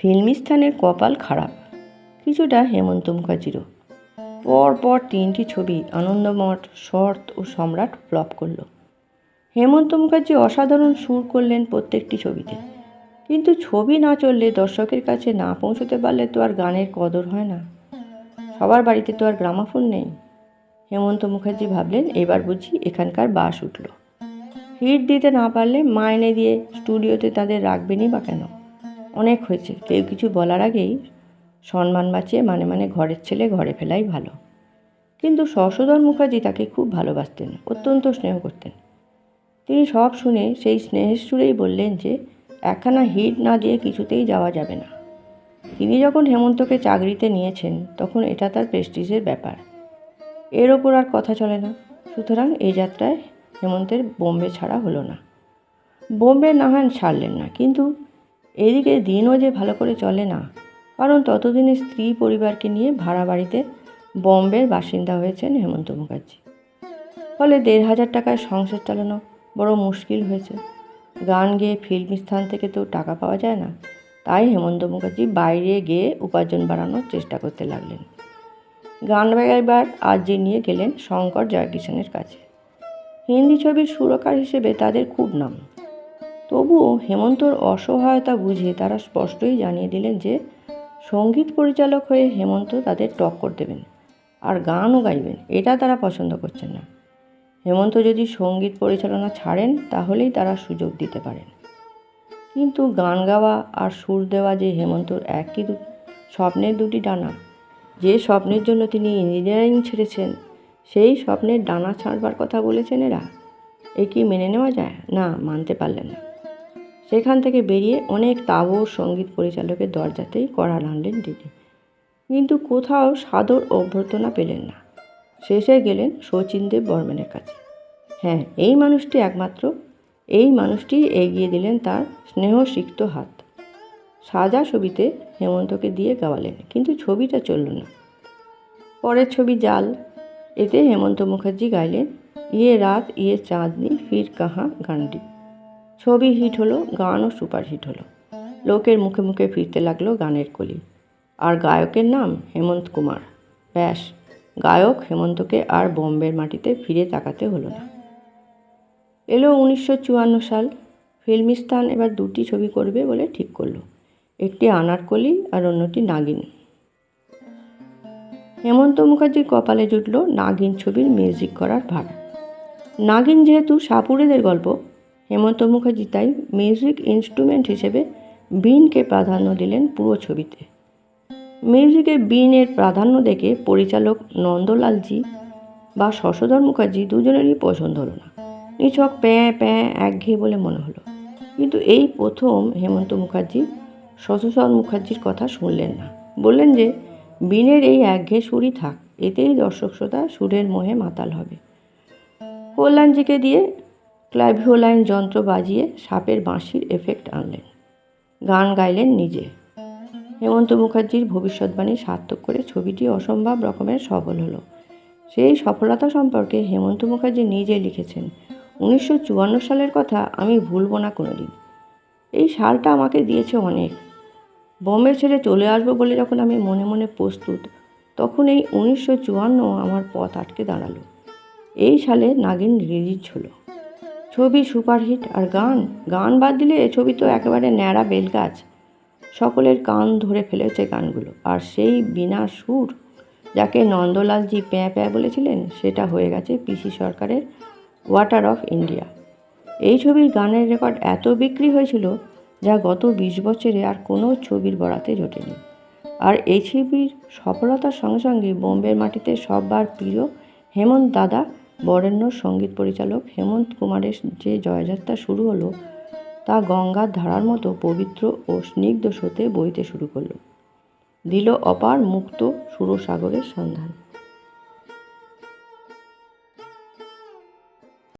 ফিল্মিস্তানের কপাল খারাপ। কিছুটা হেমন্ত মুখার্জিরও। পর পর তিনটি ছবি আনন্দমঠ, শর্ত ও সম্রাট ফ্লপ করল। হেমন্ত মুখার্জি অসাধারণ সুর করলেন প্রত্যেকটি ছবিতে। কিন্তু ছবি না চললে দর্শকের কাছে না পৌঁছতে পারলে তো আর গানের কদর হয় না। সবার বাড়িতে তো আর গ্রামাফোন নেই। হেমন্ত মুখার্জি ভাবলেন, এবার বুঝি এখানকার বাস উঠল। হিট দিতে না পারলে মাইনে দিয়ে স্টুডিওতে তাদের রাখবেনই বা কেন? অনেক হয়েছে। কেউ কিছু বলার আগেই সম্মান বাঁচিয়ে মানে মানে ঘরের ছেলে ঘরে ফেলাই ভালো। কিন্তু শশধর মুখার্জি তাকে খুব ভালোবাসতেন, অত্যন্ত স্নেহ করতেন। তিনি সব শুনে সেই স্নেহের সুরেই বললেন যে, একখানা হিট না দিয়ে কিছুতেই যাওয়া যাবে না। তিনি যখন হেমন্তকে চাকরিতে নিয়েছেন, তখন এটা তার প্রেস্টিজের ব্যাপার। এর ওপর আর কথা চলে না। সুতরাং এই যাত্রায় হেমন্তের বোম্বে ছাড়া হলো না। বোম্বে না হয় ছাড়লেন না। কিন্তু এদিকে দিনও যে ভালো করে চলে না। কারণ ততদিনে স্ত্রী পরিবারকে নিয়ে ভাড়া বাড়িতে বম্বের বাসিন্দা হয়েছেন হেমন্ত মুখার্জি। ফলে দেড় হাজার টাকায় সংসার চালানো বড় মুশকিল হয়েছে। গান গেয়ে ফিল্ম স্থান থেকে তো টাকা পাওয়া যায় না। তাই হেমন্ত মুখার্জি বাইরে গিয়ে উপার্জন বাড়ানোর চেষ্টা করতে লাগলেন। গান গাইবার আর্জি নিয়ে গেলেন শঙ্কর জয়কিষণের কাছে। হিন্দি ছবির সুরকার হিসেবে তাদের খুব নাম। তবুও হেমন্তর অসহায়তা বুঝে তারা স্পষ্টই জানিয়ে দিলেন যে, সংগীত পরিচালক হয়ে হেমন্ত তাদের টক্কর দেবেন আর গানও গাইবেন, এটা তারা পছন্দ করছেন না। হেমন্ত যদি সংগীত পরিচালনা ছাড়েন, তাহলেই তারা সুযোগ দিতে পারেন। কিন্তু গান গাওয়া আর সুর দেওয়া যে হেমন্তর একই স্বপ্নের দুটি ডানা, যে স্বপ্নের জন্য তিনি ইঞ্জিনিয়ারিং ছেড়েছেন, সেই স্বপ্নের ডানা ছাড়বার কথা বলেছেন এরা। এ কি মেনে নেওয়া যায়? না, মানতে পারলেন না। সেখান থেকে বেরিয়ে অনেক তাবর সংগীত পরিচালকের দরজাতেই কড়া নাড়লেন তিনি কিন্তু কোথাও সাদর অভ্যর্থনা পেলেন না। শেষে গেলেন শচীনদেব বর্মনের কাছে। হ্যাঁ এই মানুষটি একমাত্র। এই মানুষটি এগিয়ে দিলেন তার স্নেহসিক্ত হাত। সাজা ছবিতে হেমন্তকে দিয়ে গাওয়ালেন, কিন্তু ছবিটা চলল না। পরের ছবি জাল। এতে হেমন্ত মুখার্জি গাইলেন ইয়ে রাত ইয়ে চাঁদনি, ফির কাহা গানটি ছবি হিট হলো, গানও সুপার হিট হলো। লোকের মুখে মুখে ফিরতে লাগল গানের কলি। আর গায়কের নাম হেমন্ত কুমার। ব্যাস, গায়ক হেমন্তকে আর বোম্বের মাটিতে ফিরে তাকাতে হলো না। এলো উনিশশো চুয়ান্ন সাল, ফিল্মিস্তান এবার দুটি ছবি করবে বলে ঠিক করল, একটি আনারকলি আর অন্যটি নাগিন। হেমন্ত মুখার্জির কপালে জুটল নাগিন ছবির মিউজিক করার ভার। নাগিন যেহেতু সাপুড়েদের গল্প হেমন্ত মুখার্জি তাই মিউজিক ইনস্ট্রুমেন্ট হিসেবে বিনকে প্রাধান্য দিলেন পুরো ছবিতে। মিউজিকে বিনের প্রাধান্য দেখে পরিচালক নন্দলালজি বা শশধর মুখার্জি দুজনেরই পছন্দ হলো না। নিছক প্যাঁ প্যাঁ একঘেয়ে বলে মনে হলো। কিন্তু এই প্রথম হেমন্ত মুখার্জি শশধর মুখার্জির কথা শুনলেন না। বললেন যে, বিনের এই একঘেয়ে সুরই থাক, এতেই দর্শক শ্রোতা সুরের মোহে মাতাল হবে। কল্যাণজিকে দিয়ে ক্লাভিওলাইন যন্ত্র বাজিয়ে সাপের বাঁশির এফেক্ট আনলেন। গান গাইলেন নিজে। হেমন্ত মুখার্জির ভবিষ্যৎবাণী সার্থক করে ছবিটি অসম্ভব রকমের সফল হলো। সেই সফলতা সম্পর্কে হেমন্ত মুখার্জি নিজে লিখেছেন, উনিশশো চুয়ান্ন সালের কথা আমি ভুলব না কোনো দিন এই সালটা আমাকে দিয়েছে অনেক। বোম্বে ছেড়ে চলে আসব বলে যখন আমি মনে মনে প্রস্তুত, তখন এই উনিশশো চুয়ান্ন আমার পথ আটকে দাঁড়াল। এই সালে নাগিন রিলিজ হলো। ছবি সুপারহিট আর গান। গান বাদ দিলে ছবি তো একেবারে ন্যাড়া বেলগাছ। সকলের কান ধরে ফেলেছে গানগুলো। আর সেই বিনা সুর যাকে নন্দলালজি প্যাঁ প্যাঁ বলেছিলেন, সেটা হয়ে গেছে পিসি সরকারের ওয়াটার অফ ইন্ডিয়া। এই ছবির গানের রেকর্ড এত বিক্রি হয়েছিল যা গত বিশ বছরে আর কোনো ছবির বরাতে জোটেনি। আর এই ছবির সফলতার সঙ্গে সঙ্গে বোম্বের মাটিতে সববার প্রিয় হেমন্ত দাদা বরেণ্য সংগীত পরিচালক হেমন্ত কুমারের যে জয়যাত্রা শুরু হলো, তা গঙ্গার ধারার মতো পবিত্র ও স্নিগ্ধ স্রোতে বইতে শুরু করল। দিল অপার মুক্ত সুরসাগরের সন্ধান।